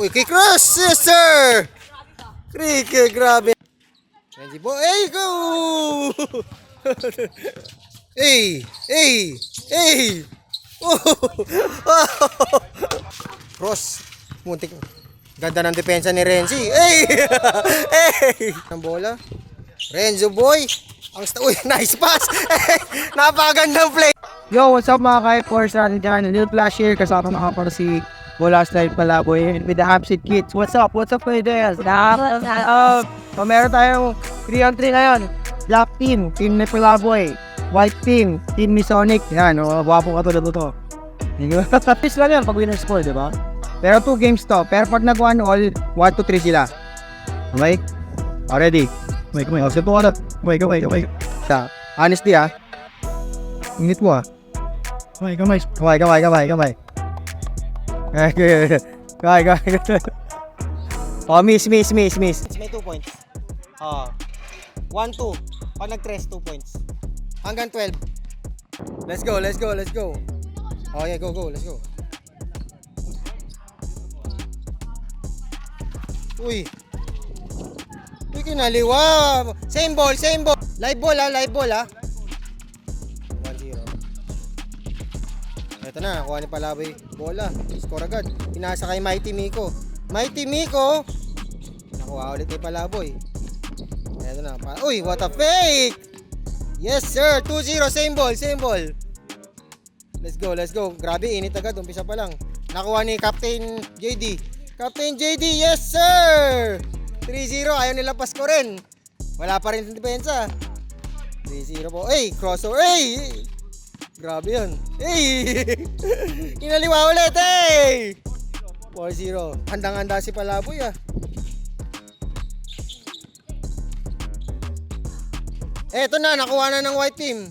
Uy, kay Cross! Yes, sir! Cricket, grabe. Renzi po, hey, go! hey, hey, hey! Oh! Cross. Muntik. Ganda ng depensa ni Renzi. Hey! hey! Ang bola. Renzo boy. Ang sta- Uy, nice pass. Napakagandang play. Yo, what's up mga ka-force natin dyan? Lil Flash here, kasama mga para si Bola Style Palaboy and with the Hapsit Kids. What's up? What's up kayo there? Na, uh, so meron tayong 3 on 3 ngayon. Black team, team ni Palaboy. White team, team ni Sonic. Yan, oh, wapo ka tulad ito. Tapos lang yan pag winner score, di ba? Pero 2 games to. Pero pag nag-1 all, 1, 2, 3 sila. Okay? Already. Wait, wait. Oh, sipo ka na. Wait, wait, wait. Sa, honestly ah. Init mo ah. Kamay, kamay. Kamay, kamay, kamay, kamay. Kamay, kamay. Oh, miss, miss, miss, miss. May 2 points. Ah. 1 2. Pag nag-tres 2 points. Hanggang 12. Let's go, let's go, let's go. Oh yeah, go, go, let's go. Uy. Uy, kinaliwa. Same ball, same ball. Live ball ha, live ball ha. Ito na, nakuha ni Palaboy. Bola. Score agad. Pinasa kay Mighty Miko. Mighty Miko. Nakuha ulit kay Palaboy. Ito na. Pa Uy, what a fake! Yes, sir. 2-0. Same ball, same ball. Let's go, let's go. Grabe, init agad. Umpisa pa lang. Nakuha ni Captain JD. Captain JD, yes, sir! 3-0. Ayaw nila pasko rin. Wala pa rin sa depensa. 3-0 po. Hey, crossover. Hey! Grabe yun. Hey! Inaliwa ulit, hey! 4-0. Handang-handa si Palaboy ah. Eto na, nakuha na ng white team.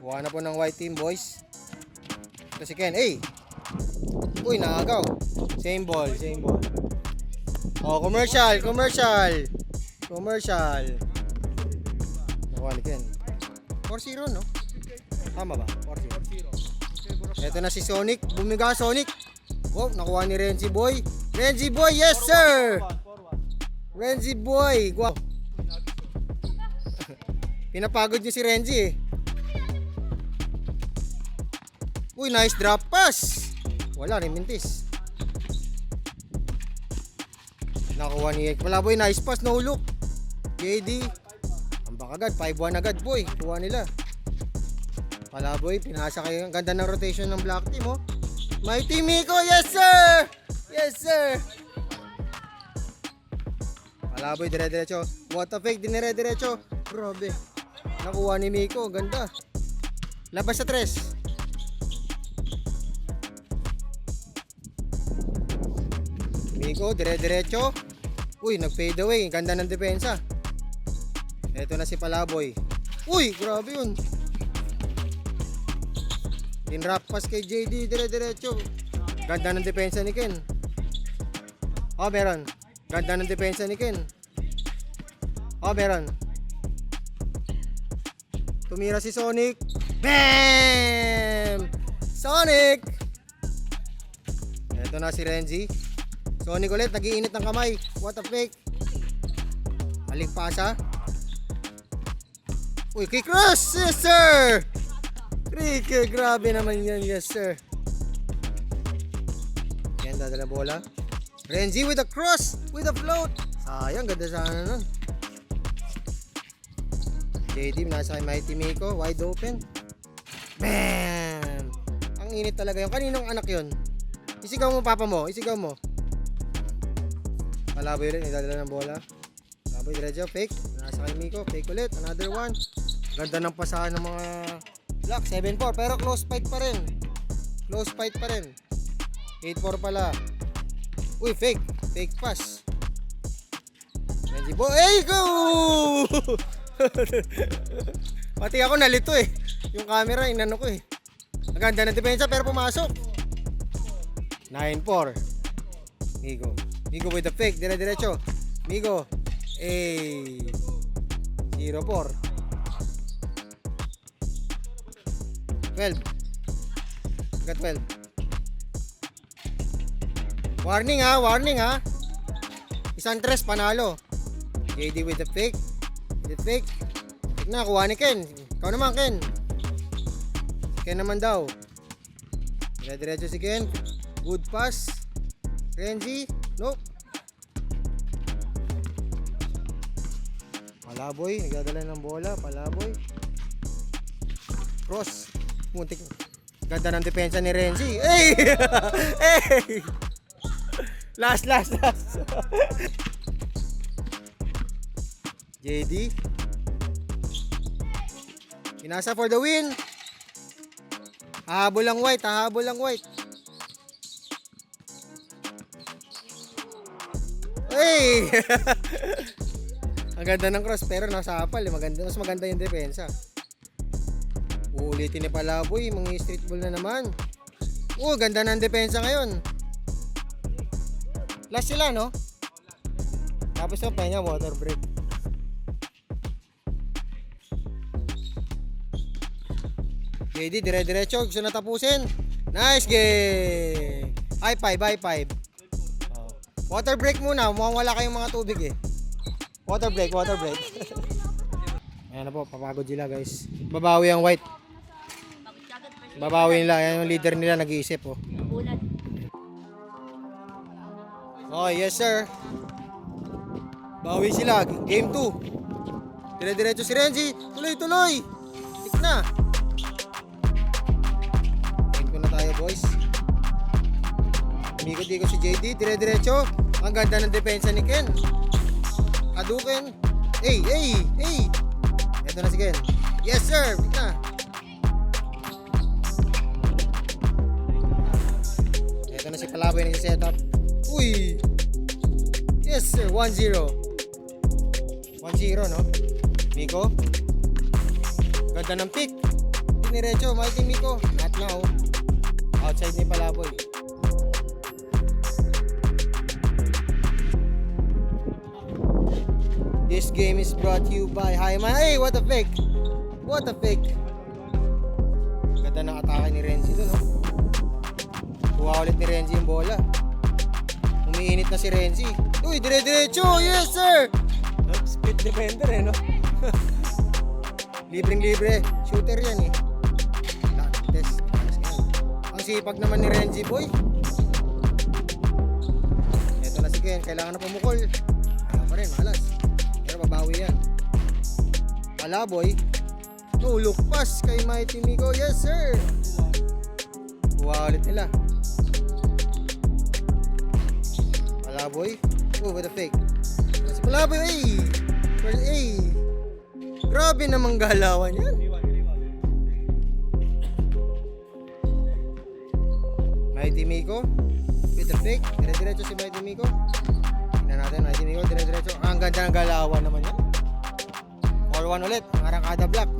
Kuha na po ng white team, boys. Ito si Ken. Hey! Uy, nakagaw. Same ball, same ball. Oh, commercial, commercial. Commercial. Ni Ken. 4-0, no? Tama ba? 4-0. Ito na si Sonic. Bumiga Sonic. Wow, nakuha ni Renzi Boy. Renzi Boy, yes sir! Renzi Boy. Wow. Pinapagod niyo si Renzi eh. Uy, nice drop pass. Wala, remintis. Nakuha ni Ek Palaboy, nice pass, no look. JD. Agad, 5-1 agad boy. Kuha nila. Palaboy, pinasa kayo. Ang ganda ng rotation ng black team oh. Mighty Miko, yes sir! Yes sir! Palaboy, dire-diretso. What a fake, dinire-diretso. Grabe. Nakuha ni Miko, ganda. Labas sa tres. Miko, dire-diretso. Uy, nag-fade away. Ganda ng depensa. Ito na si Palaboy. Uy, grabe yun. Tinrap pass kay JD, dire-diretso. Ganda ng depensa ni Ken. Oh, meron. Ganda ng depensa ni Ken. Oh, meron. Tumira si Sonic. Bam! Sonic! Ito na si Renzi. Sonic ulit, nagiinit ng kamay. What a fake. Aling pasa. Uy, kay Cross! Yes, sir! Ricky, grabe naman yan. Yes, sir. Yan, dadala bola. Renzi with a cross, with a float. Sayang, ganda sana nun. JD, nasa kay Mighty Miko, wide open. Bam! Ang init talaga yun. Kaninong anak yun? Isigaw mo, papa mo. Isigaw mo. Palaboy rin, idadala ng bola. Palaboy, diretso, fake. Nasa kay Miko, fake ulit. Another one. Ganda ng pasahan ng mga Black, 7-4. Pero close fight pa rin. Close fight pa rin. 8-4 pala. Uy, fake. Fake pass. Renzi Bo. Hey, go! Pati ako nalito eh. Yung camera, inano ko eh. Maganda ng depensa pero pumasok. 9-4. Migo. Migo with the fake. Dire-diretso. Migo. Eh. 0-4. 12. Got 12. Warning ha, warning ha. Isang tres, panalo. JD with the fake. With the fake. Na, kuha ni Ken. Ikaw naman, Ken. Ken naman daw. Dire-diretso si Ken. Good pass. Renzi. Palaboy. Nagdadala ng bola. Palaboy. Cross. Muntik. Ganda ng depensa ni Renzi. Hey! hey! Last, last, last. JD. Pinasa for the win. Hahabol ang white, hahabol ang white. Hey! ang ganda ng cross pero nasa apal, eh. maganda, mas maganda yung depensa. Uulitin ni Palaboy, mga street ball na naman. Oh, ganda ng depensa ngayon. Last sila, no? Tapos yung pahinga, water break. JD, dire-diretso. Gusto na tapusin. Nice game! High five, high five. Water break muna. Mukhang wala kayong mga tubig eh. Water break, water break. Ayan na po, papagod sila guys. Babawi ang white. Babawi nila. Ayan yung leader nila nag-iisip oh. Oh, yes sir. Bawi sila. Game 2. Dire-diretso si Renzi. Tuloy-tuloy. Tik na. Ko na tayo, boys. Umikot-ikot si JD. Dire-diretso. Ang ganda ng depensa ni Ken. Aduken. Hey, hey, hey. Ito na si Ken. Yes, sir. Tik na. Ito na si Palaboy na set up. Uy! Yes sir, 1-0. 1-0 no? Miko? Ganda ng pick. Diniretso, mighty Miko. Not now. Outside ni Palaboy. This game is brought to you by Haima. Hey, what a fake! What a fake! Ganda ng atake ni Renzi doon, no? Kuha ulit ni Renzi yung bola. Umiinit na si Renzi. Uy, dire-diretso! Yes, sir! Split defender eh, no? Libreng libre. Shooter yan eh. Yan. Ang sipag naman ni Renzi, boy. Ito na si Ken. Kailangan na pumukol. Ayaw pa rin, malas. Pero babawi yan. Palaboy. Look pass kay Mighty Miko. Yes, sir! Kuha ulit nila. Palaboy. Oh, with a fake. Si Palaboy, ay! First, ay! Grabe namang galawan yan. Mighty Miko. With the fake. Dire-diretso si Mighty Miko. Tingnan natin, Mighty Miko. Dire-diretso. Ang ganda ng galawan naman yan. 4-1 ulit. Ang arangkada black.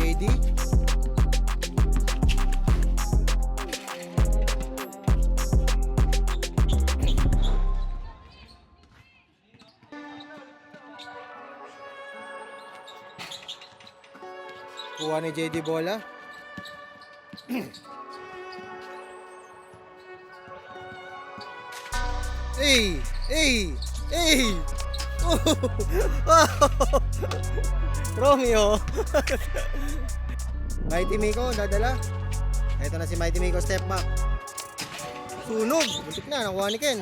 JD. Kuha ni JD bola. Hey! Hey! Hey! Oh! Romeo! Mighty Miko, dadala. Ito na si Mighty Miko, step back. Sunog! Butik na, nakuha ni Ken.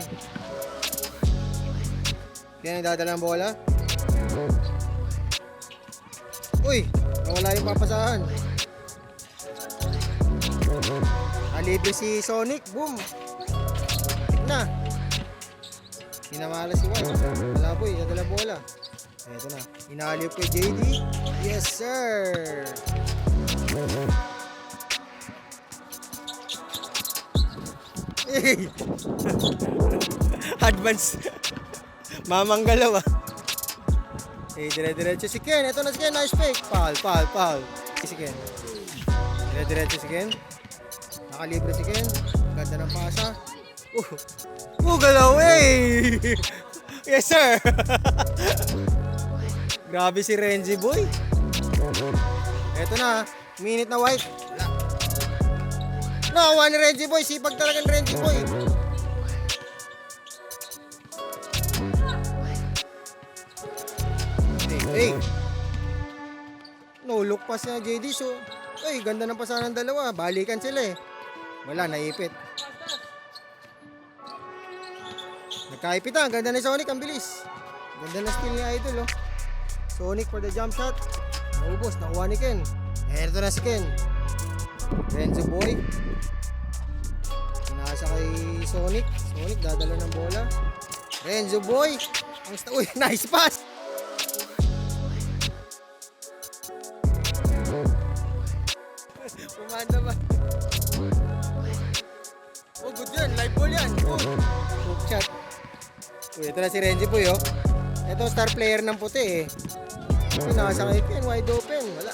Ken dadala ng bola. Uy! Nawala yung papasahan. Alibre si Sonic. Boom! Tik na. Pinamala si White. Palaboy, nadala bola. Ito na. Inaalip kay JD. Yes, sir! Hey! Advance. Mamanggalaw ah. Eh, dire-diretso si Ken. Ito na si Ken. Nice fake. Foul, foul, foul. Si Ken. Dire-diretso si Ken. Nakalibre si Ken. Ganda ng pasa. Uh galaw eh! yes, sir! Grabe si Renzi boy. Ito na. Minute na white. Nakawa ni Renji Boy. Sipag talaga ni Renji Boy. Hey, hey. No look pass na JD. So, ay, ganda ng pasahan ng dalawa. Balikan sila eh. Wala, naipit. Nagkaipitan. Ganda ni Sonic. Ang bilis. Ganda na skill ni Idol oh. Sonic for the jump shot. Naubos. Nakuha ni Ken. Eto na si Ken. Renzo Boy. Nasa kay Sonic. Sonic dadala ng bola. Renzo Boy. Ang sta- Uy, nice pass. Pumanda ba? Oh, good yan. Live ball yan. Oh. Shot. Ito na si Renzi Boy, oh. Ito, star player ng puti, eh. Kasi nasa kay Ken, wide open. Wala.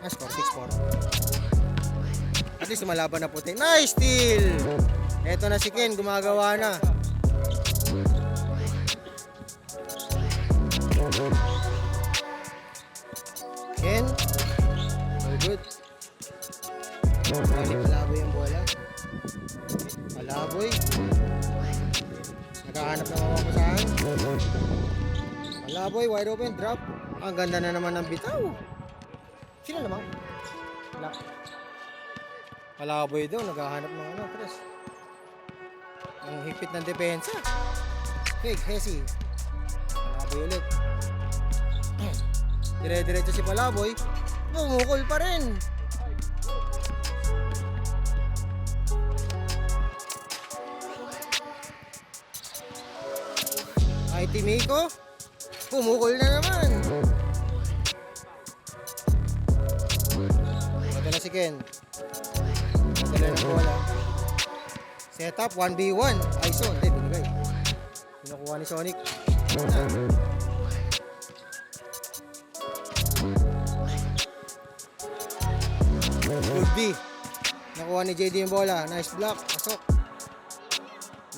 Ah, score 6-4. At least lumalaban na puti. Nice steal! Ito na si Ken, gumagawa na. Ken. Very good. Palaboy, wide open, drop. Ang ganda na naman ng bitaw. Sino naman? Wala. Palaboy daw, naghahanap ng ano, press. Ang higpit ng depensa. Fake, Hesi. Palaboy ulit. Dire-diretso si Palaboy. Bumukol pa rin. Ay, Timiko. Pumukol na naman. Ito na si Ken. Dala ng bola. Setup, 1v1. ISO, hindi, binigay. Pinukuha ni Sonic. Good B. Nakuha ni JD yung bola. Nice block. Pasok.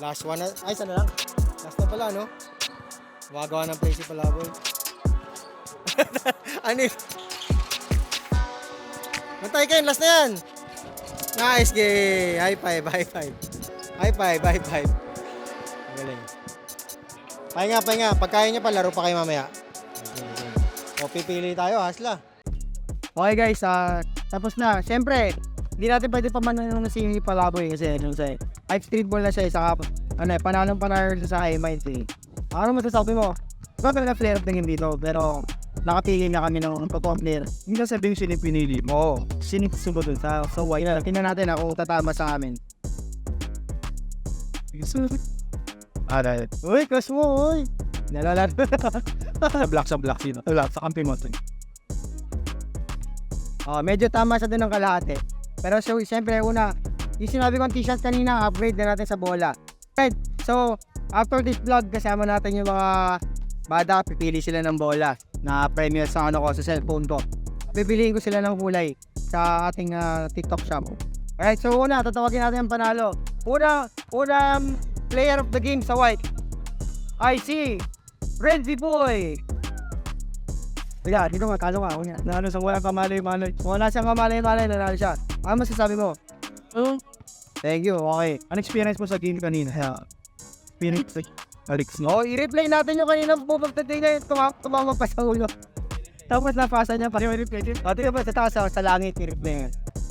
Last one na. Ay, sana lang. Last na pala, no? Gumagawa ng play si Palaboy. ano yun? Mantay kayo, last na yan. Nice game. High five, high five. High five, high five. Ang Galing. Pahinga, pahinga. Pag kaya pa, laro pa kayo mamaya. O, pipili tayo, hasla. Okay guys, ah tapos na. Siyempre, hindi natin pwede pamanan ng si Palaboy kasi ano sa five street ball na siya ano eh, panalong panalo siya sa high mind eh. Ano masasabi mo? Diba talaga flare up game dito, pero nakapigil na kami ng totoong player. Hindi na sabihin sino yung pinili mo. Sinipsubo dun sa, sa white. Tingnan natin ako tatama sa amin. Ah, dahil. Uy, crush mo, uy! Nalala. Sa black sa black sino? Sa black, sa kampi mo. oh, medyo tama sa dun ng kalahati. Pero so, siyempre, una, yung sinabi kong t-shirts kanina, upgrade na natin sa bola. Right, so, after this vlog, kasama natin yung mga bata, pipili sila ng bola na premier sa ano ko, sa cellphone ko. Pipiliin ko sila ng kulay sa ating ah, TikTok shop. Alright, so una, tatawagin natin ang panalo. Una, una um, player of the game sa white. I see, Renzi Boy. Wala, dito magkano ka ako niya. Na ano sa walang kamalay-malay. Wala siyang kamalay-malay, nanalo siya. Ano masasabi mo? Oh. Thank you, okay. Ano experience mo sa game kanina? Yeah. Experience like Alex no? Oh, i-replay natin yung kanina pumagdating na yung tumama, tumama pa sa ulo. Tapos napasa niya pa. Pati may replay din. O, tingnan ba sa taas sa, sa langit i-replay nga.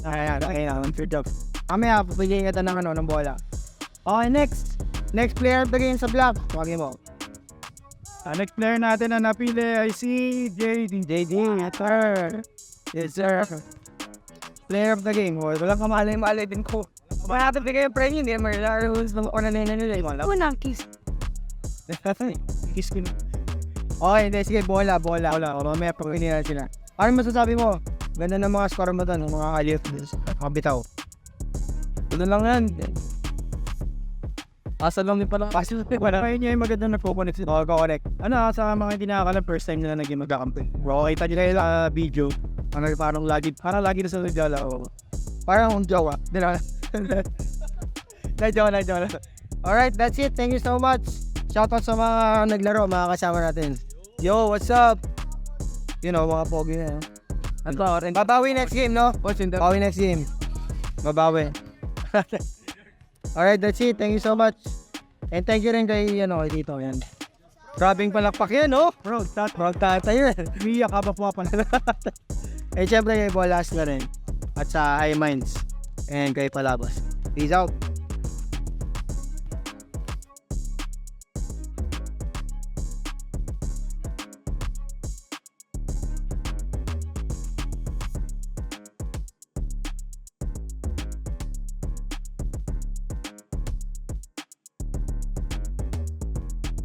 Ayan, okay na, one third up. Mamaya, papagiging kita ng ano, ng bola. Okay, next. Next player of the game sa block. Tawagin mo. Ang next player natin na napili ay si JD. JD, yes sir. Yes sir. Player of the game. Oh, walang kamalay-malay din ko. Laro ng una na nila. Wala. Unang kiss. Kiss ko na. Okay, hindi. Sige, bola, bola. Bola. O, mamaya pag na sila. Ano masasabi mo? Ganda ng mga score mo doon, ng mga aliot, mga bitaw. Ito lang yan. Asa lang din pala. Kasi Wala. Kaya niya yung maganda na co-connect sila. Oo, correct. Ano, sa mga hindi nakakala, first time nila naging magkakampi. Bro, kita nyo kayo sa video. Ano, parang lagi, parang lagi na sa nagdala. Parang ang jowa. Di na. Na-jowa, na-jowa. Alright, that's it. Thank you so much. Shoutout sa mga naglaro, mga kasama natin. Yo, what's up? You know, mga pogi na. yan. At. Babawi next game, no? Babawi next game. Babawi. Alright, that's it. Thank you so much. And thank you rin kay, ano, kay Tito. Yan. Grabing palakpak yan, no? Bro, that, Proud tatay yun. umiyak ka ba po pa eh, syempre kay Bolas na rin. At sa High Minds. And kay Palabas. Peace out.